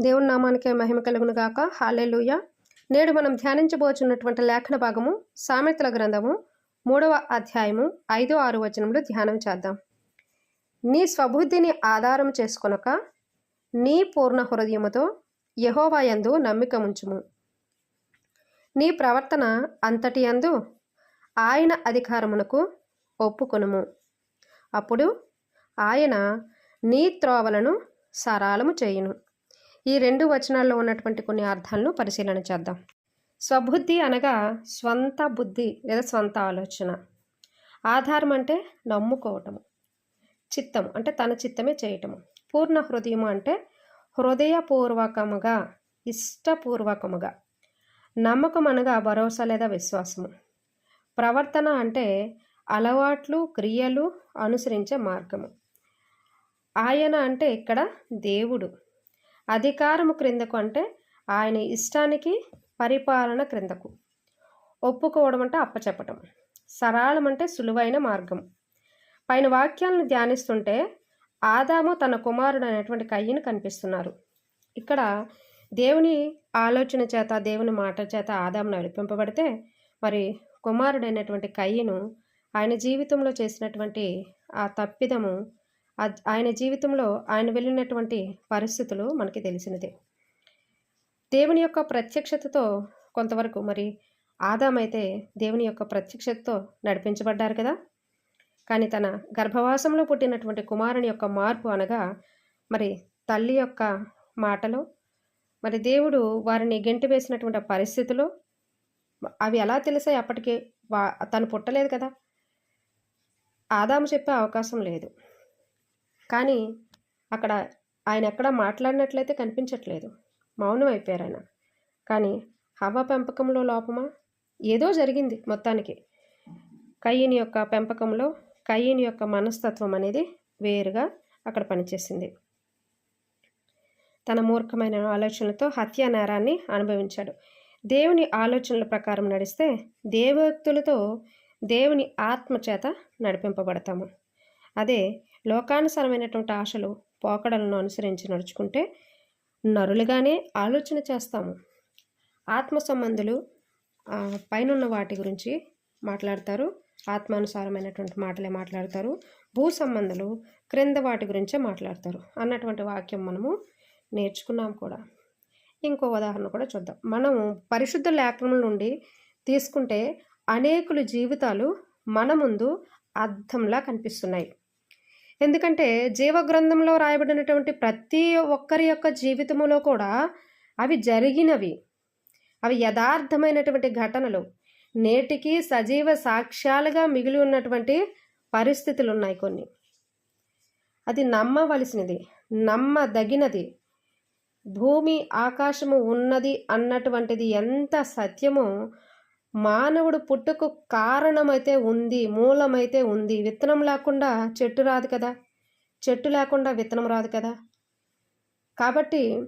దేవుని నామానికే మహిమ కలుగును గాక. హాలేలుయ నేడు మనం ధ్యానించబోచున్నటువంటి లేఖన భాగము సామెతల గ్రంథము మూడవ అధ్యాయము ఐదో ఆరు వచనంలో ధ్యానం చేద్దాం. నీ స్వబుద్ధిని ఆధారం చేసుకొనక నీ పూర్ణ హృదయముతో యహోవాయందు నమ్మిక ఉంచుము. నీ ప్రవర్తన అంతటి యందు ఆయన అధికారమునకు ఒప్పుకొనుము. అప్పుడు ఆయన నీ త్రోవలను సరాలము చేయును. ఈ రెండు వచనాల్లో ఉన్నటువంటి కొన్ని అర్థాలను పరిశీలన చేద్దాం. స్వబుద్ధి అనగా స్వంత బుద్ధి లేదా స్వంత ఆలోచన. ఆధారం అంటే నమ్ముకోవటము చిత్తము అంటే తన చిత్తమే చేయటము. పూర్ణ హృదయము అంటే హృదయపూర్వకముగా ఇష్టపూర్వకముగా నమ్మకం అనగా భరోసా లేదా విశ్వాసము. ప్రవర్తన అంటే అలవాట్లు క్రియలు అనుసరించే మార్గము. ఆయన అంటే ఇక్కడ దేవుడు. అధికారము క్రిందకు అంటే ఆయన ఇష్టానికి పరిపాలన క్రిందకు. ఒప్పుకోవడం అంటే అప్పచెప్పటం. సరళం అంటే సులువైన మార్గం. పైన వాక్యాలను ధ్యానిస్తుంటే ఆదాము తన కుమారుడు అనేటువంటి కయ్యను కనిపిస్తున్నారు. ఇక్కడ దేవుని ఆలోచన చేత దేవుని మాట చేత ఆదాము నడిపింపబడితే మరి కుమారుడైనటువంటి కయ్యను ఆయన జీవితంలో చేసినటువంటి ఆ తప్పిదము ఆయన జీవితంలో ఆయన వెళ్ళినటువంటి పరిస్థితులు మనకి తెలిసినదే. దేవుని యొక్క ప్రత్యక్షతతో కొంతవరకు మరి ఆదామైతే దేవుని యొక్క ప్రత్యక్షతతో నడిపించబడ్డారు కదా. కానీ తన గర్భవాసంలో పుట్టినటువంటి కుమారుని యొక్క మార్పు అనగా మరి తల్లి యొక్క మాటలు మరి దేవుడు వారిని గెంటి వేసినటువంటి పరిస్థితులు అవి ఎలా తెలిసాయి అప్పటికి వా తను పుట్టలేదు కదా. ఆదాము చెప్పే అవకాశం లేదు. కానీ అక్కడ ఆయన ఎక్కడ మాట్లాడినట్లయితే కనిపించట్లేదు. మౌనం అయిపోయారు ఆయన. కానీ హవ పెంపకంలో లోపమా? ఏదో జరిగింది మొత్తానికి. కయ్యని యొక్క పెంపకంలో కయ్యని యొక్క మనస్తత్వం అనేది వేరుగా అక్కడ పనిచేసింది. తన మూర్ఖమైన ఆలోచనలతో హత్యా నేరాన్ని అనుభవించాడు. దేవుని ఆలోచనల ప్రకారం నడిస్తే దేవోక్తులతో దేవుని ఆత్మ చేత నడిపింపబడతాము. అదే లోకానుసారమైనటువంటి ఆశలు పోకడలను అనుసరించి నడుచుకుంటే నరులుగానే ఆలోచన చేస్తాము. ఆత్మ సంబంధులు పైనున్న వాటి గురించి మాట్లాడతారు. ఆత్మానుసారమైనటువంటి మాటలే మాట్లాడతారు. భూ సంబంధాలు క్రింద వాటి గురించే మాట్లాడతారు అన్నటువంటి వాక్యం మనము నేర్చుకున్నాం కూడా. ఇంకో ఉదాహరణ కూడా చూద్దాం. మనము పరిశుద్ధ లేఖనముల నుండి తీసుకుంటే అనేకుల జీవితాలు మన ముందు అర్థంలా కనిపిస్తున్నాయి. ఎందుకంటే జీవగ్రంథంలో రాయబడినటువంటి ప్రతి ఒక్కరి యొక్క జీవితంలో కూడా అవి జరిగినవి. అవి యథార్థమైనటువంటి ఘటనలు. నేటికి సజీవ సాక్ష్యాలుగా మిగిలి ఉన్నటువంటి పరిస్థితులు ఉన్నాయి కొన్ని. అది నమ్మవలసినది నమ్మదగినది. భూమి ఆకాశము ఉన్నది అన్నటువంటిది ఎంత సత్యమో మానవుడు పుట్టుకు కారణమైతే ఉంది మూలమైతే ఉంది. విత్తనం లేకుండా చెట్టు రాదు కదా? చెట్టు లేకుండా విత్తనం రాదు కదా? కాబట్టి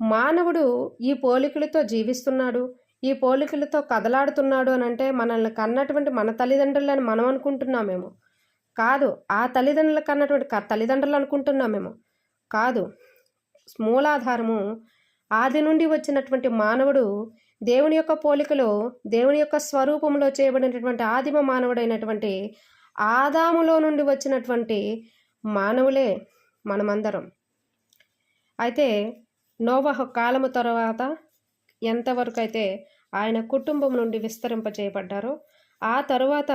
మానవుడు ఈ పోలికలతో జీవిస్తున్నాడు ఈ పోలికలతో కదలాడుతున్నాడు అని అంటే మనల్ని కన్నటువంటి మన తల్లిదండ్రులని మనం అనుకుంటున్నామేమో. కాదు ఆ తల్లిదండ్రుల కన్నటువంటి తల్లిదండ్రులు అనుకుంటున్నామేమో. కాదు మూలాధారము ఆది నుండి వచ్చినటువంటి మానవుడు దేవుని యొక్క పోలికలో దేవుని యొక్క స్వరూపంలో చేయబడినటువంటి ఆదిమ మానవుడైనటువంటి ఆదాములో నుండి వచ్చినటువంటి మానవులే మనమందరం. అయితే నోవహ కాలము తర్వాత ఎంతవరకు అయితే ఆయన కుటుంబం నుండి విస్తరింప చేయబడ్డారో ఆ తరువాత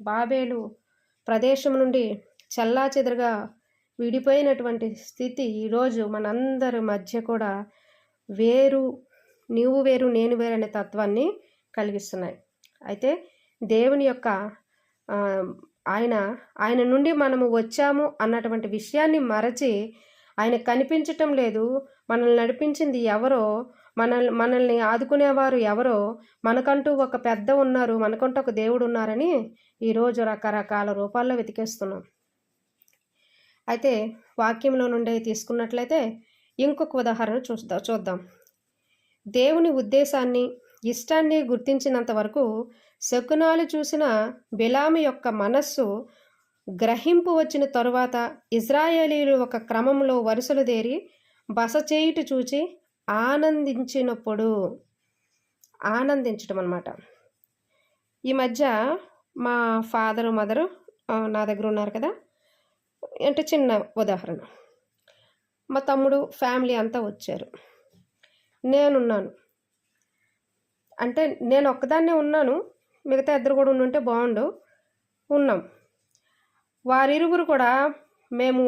బాబేలు ప్రదేశం నుండి చల్లాచెదురుగా విడిపోయినటువంటి స్థితి ఈరోజు మనందరి మధ్య కూడా వేరు నీవు వేరు నేను వేరు అనే తత్వాన్ని కలిగిస్తున్నాయి. అయితే దేవుని యొక్క ఆయన ఆయన నుండి మనము వచ్చాము అన్నటువంటి విషయాన్ని మరచి ఆయన కనిపించటం లేదు. మనల్ని నడిపించింది ఎవరో మనల్ని మనల్ని ఆదుకునేవారు ఎవరో మనకంటూ ఒక పెద్ద ఉన్నారు మనకంటూ ఒక దేవుడు ఉన్నారని ఈరోజు రకరకాల రూపాల్లో వెతికేస్తున్నాం. అయితే వాక్యంలో నుండి తీసుకున్నట్లయితే ఇంకొక ఉదాహరణ చూద్దాం చూద్దాం. దేవుని ఉద్దేశాన్ని ఇష్టాన్ని గుర్తించినంత వరకు శకునాలు చూసిన బిలాము యొక్క మనస్సు గ్రహింపు వచ్చిన తరువాత ఇజ్రాయేలీలు ఒక క్రమంలో వరుసలు దేరి బస చేయుట చూచి ఆనందించినప్పుడు ఆనందించడం అనమాట ఈ మధ్య మా ఫాదరు మదరు నా దగ్గర ఉన్నారు కదా. అంటే చిన్న ఉదాహరణ. మా తమ్ముడు ఫ్యామిలీ అంతా వచ్చారు. నేనున్నాను. అంటే నేను ఒక్కదాన్నే ఉన్నాను. మిగతా ఇద్దరు కూడా ఉండుంటే బాగుండు. ఉన్నాం. వారిరువురు కూడా మేము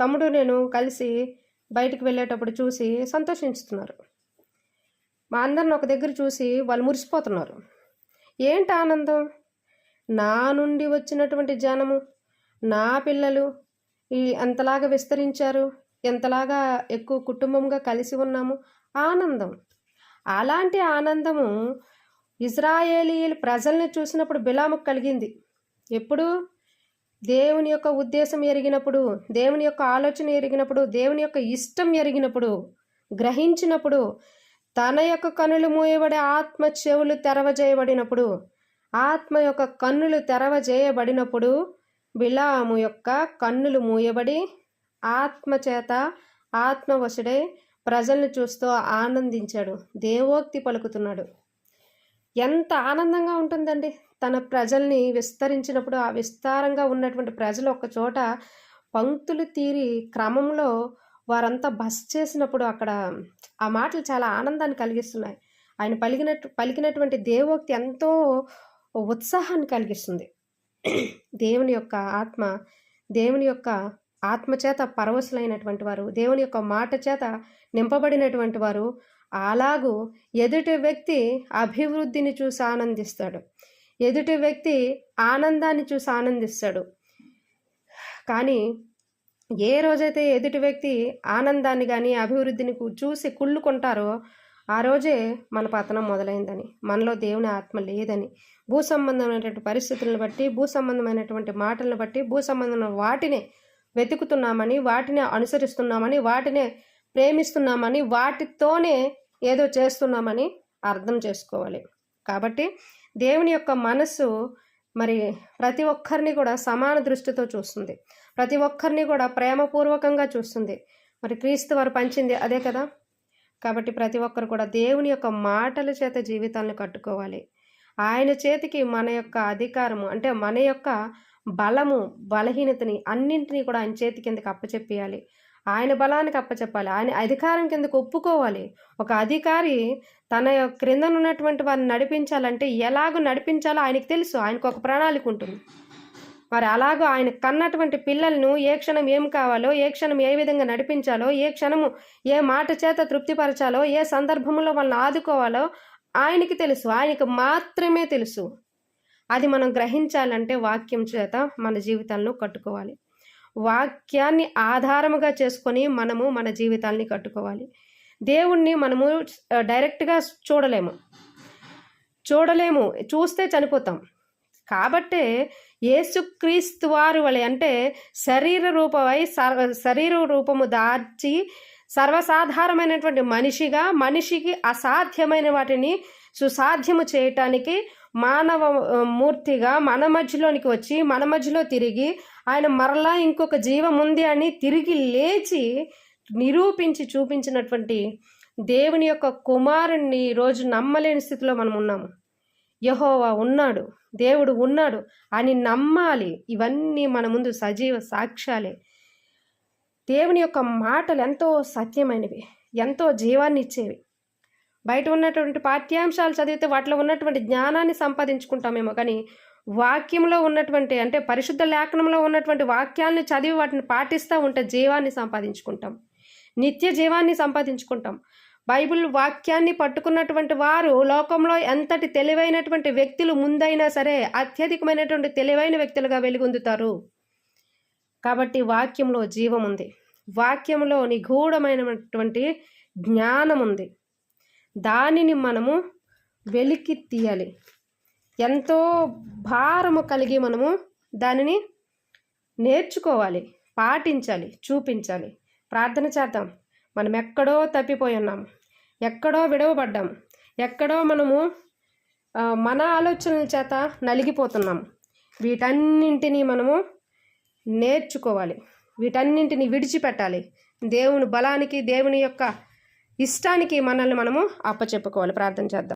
తమ్ముడు నేను కలిసి బయటికి వెళ్ళేటప్పుడు చూసి సంతోషిస్తున్నారు మా అందరిని ఒక దగ్గర చూసి వాళ్ళు మురిసిపోతున్నారు. ఏంటి ఆనందం? నా నుండి వచ్చినటువంటి జనము నా పిల్లలు ఈ ఎంతలాగా విస్తరించారు ఎంతలాగా ఎక్కువ కుటుంబంగా కలిసి ఉన్నాము ఆనందం. అలాంటి ఆనందము ఇజ్రాయేలీల ప్రజల్ని చూసినప్పుడు బిలాముకు కలిగింది. ఎప్పుడు? దేవుని యొక్క ఉద్దేశం ఎరిగినప్పుడు దేవుని యొక్క ఆలోచన ఎరిగినప్పుడు దేవుని యొక్క ఇష్టం ఎరిగినప్పుడు గ్రహించినప్పుడు తన యొక్క కన్నులు మూయబడి ఆత్మ చెవులు తెరవజేయబడినప్పుడు ఆత్మ యొక్క కన్నులు తెరవజేయబడినప్పుడు బిలాము యొక్క కన్నులు మూయబడి ఆత్మ చేత ఆత్మవశుడై ప్రజల్ని చూస్తూ ఆనందించాడు. దేవోక్తి పలుకుతున్నాడు. ఎంత ఆనందంగా ఉంటుందండి. తన ప్రజల్ని విస్తరించినప్పుడు ఆ విస్తారంగా ఉన్నటువంటి ప్రజలు ఒక చోట పంక్తులు తీరి క్రమంలో వారంతా బస్ చేసినప్పుడు అక్కడ ఆ మాటలు చాలా ఆనందాన్ని కలిగిస్తున్నాయి. ఆయన పలికినట్టు పలికినటువంటి దేవోక్తి ఎంతో ఉత్సాహాన్ని కలిగిస్తుంది. దేవుని యొక్క ఆత్మ దేవుని యొక్క ఆత్మచేత పరవశులైనటువంటి వారు దేవుని యొక్క మాట చేత నింపబడినటువంటి వారు అలాగూ ఎదుటి వ్యక్తి అభివృద్ధిని చూసి ఆనందిస్తాడు. ఎదుటి వ్యక్తి ఆనందాన్ని చూసి ఆనందిస్తాడు. కానీ ఏ రోజైతే ఎదుటి వ్యక్తి ఆనందాన్ని కానీ అభివృద్ధిని చూసి కుళ్ళుకుంటారో ఆ రోజే మన పతనం మొదలైందని మనలో దేవుని ఆత్మ లేదని. భూ సంబంధమైనటువంటి పరిస్థితులను బట్టి భూ సంబంధమైనటువంటి మాటలను బట్టి భూ సంబంధమైన వాటినే వెతుకుతున్నామని వాటిని అనుసరిస్తున్నామని వాటినే ప్రేమిస్తున్నామని వాటితోనే ఏదో చేస్తున్నామని అర్థం చేసుకోవాలి. కాబట్టి దేవుని యొక్క మనస్సు మరి ప్రతి ఒక్కరిని కూడా సమాన దృష్టితో చూస్తుంది. ప్రతి ఒక్కరిని కూడా ప్రేమపూర్వకంగా చూస్తుంది. మరి క్రీస్తు వారు పంచింది అదే కదా? కాబట్టి ప్రతి ఒక్కరు కూడా దేవుని యొక్క మాటల చేత జీవితాలను కట్టుకోవాలి. ఆయన చేతికి మన యొక్క అధికారము అంటే మన యొక్క బలము బలహీనతని అన్నింటినీ కూడా ఆయన చేతి కిందకి అప్పచెప్పేయాలి. ఆయన బలానికి అప్పచెప్పాలి. ఆయన అధికారం కిందకు ఒప్పుకోవాలి. ఒక అధికారి తన యొక్క ఉన్నటువంటి వారిని నడిపించాలంటే ఎలాగో నడిపించాలో ఆయనకు తెలుసు. ఆయనకు ఒక ప్రణాళిక ఉంటుంది. మరి అలాగో ఆయన కన్నటువంటి పిల్లలను ఏ క్షణం ఏం కావాలో ఏ క్షణం ఏ విధంగా నడిపించాలో ఏ క్షణము ఏ మాట చేత తృప్తిపరచాలో ఏ సందర్భంలో వాళ్ళని ఆదుకోవాలో ఆయనకి తెలుసు. ఆయనకు మాత్రమే తెలుసు. అది మనం గ్రహించాలంటే వాక్యం చేత మన జీవితాలను కట్టుకోవాలి. వాక్యాన్ని ఆధారముగా చేసుకొని మనము మన జీవితాల్ని కట్టుకోవాలి. దేవుణ్ణి మనము డైరెక్ట్గా చూడలేము. చూడలేము. చూస్తే చనిపోతాం. కాబట్టే యేసుక్రీస్తు వారు వలె అంటే శరీర రూపమై సర్వ శరీర రూపము దార్చి సర్వసాధారణమైనటువంటి మనిషిగా మనిషికి అసాధ్యమైన వాటిని సుసాధ్యము చేయటానికి మానవ మూర్తిగా మన మధ్యలోనికి వచ్చి మన మధ్యలో తిరిగి ఆయన మరలా ఇంకొక జీవం ఉంది అని తిరిగి లేచి నిరూపించి చూపించినటువంటి దేవుని యొక్క కుమారుణ్ణి ఈరోజు నమ్మలేని స్థితిలో మనం ఉన్నాము యహోవా ఉన్నాడు దేవుడు ఉన్నాడు అని నమ్మాలి. ఇవన్నీ మన ముందు సజీవ సాక్ష్యాలే. దేవుని యొక్క మాటలు ఎంతో సత్యమైనవి ఎంతో జీవాన్ని ఇచ్చేవి బయట ఉన్నటువంటి పాఠ్యాంశాలు చదివితే వాటిలో ఉన్నటువంటి జ్ఞానాన్ని సంపాదించుకుంటామేమో. కానీ వాక్యంలో ఉన్నటువంటి అంటే పరిశుద్ధ లేఖనంలో ఉన్నటువంటి వాక్యాలను చదివి వాటిని పాటిస్తూ ఉంటే జీవాన్ని సంపాదించుకుంటాం. నిత్య జీవాన్ని సంపాదించుకుంటాం. బైబిల్ వాక్యాన్ని పట్టుకున్నటువంటి వారు లోకంలో ఎంతటి తెలివైనటువంటి వ్యక్తులు ముందైనా సరే అత్యధికమైనటువంటి తెలివైన వ్యక్తులుగా వెలుగొందుతారు. కాబట్టి వాక్యంలో జీవం ఉంది. వాక్యంలో నిగూఢమైనటువంటి జ్ఞానం ఉంది. దానిని మనము వెలికి తీయాలి. ఎంతో భారము కలిగి మనము దానిని నేర్చుకోవాలి పాటించాలి చూపించాలి. ప్రార్థన చేద్దాం. మనం ఎక్కడో తప్పిపోయి ఉన్నాం. ఎక్కడో విడవబడ్డాం. ఎక్కడో మనము మన ఆలోచనల చేత నలిగిపోతున్నాం. వీటన్నింటినీ మనము నేర్చుకోవాలి. వీటన్నింటిని విడిచిపెట్టాలి. దేవుని బలానికి దేవుని యొక్క ఇష్టానికి మనల్ని మనము అప్పచెప్పుకోవాలి. ప్రార్థన చేద్దాం.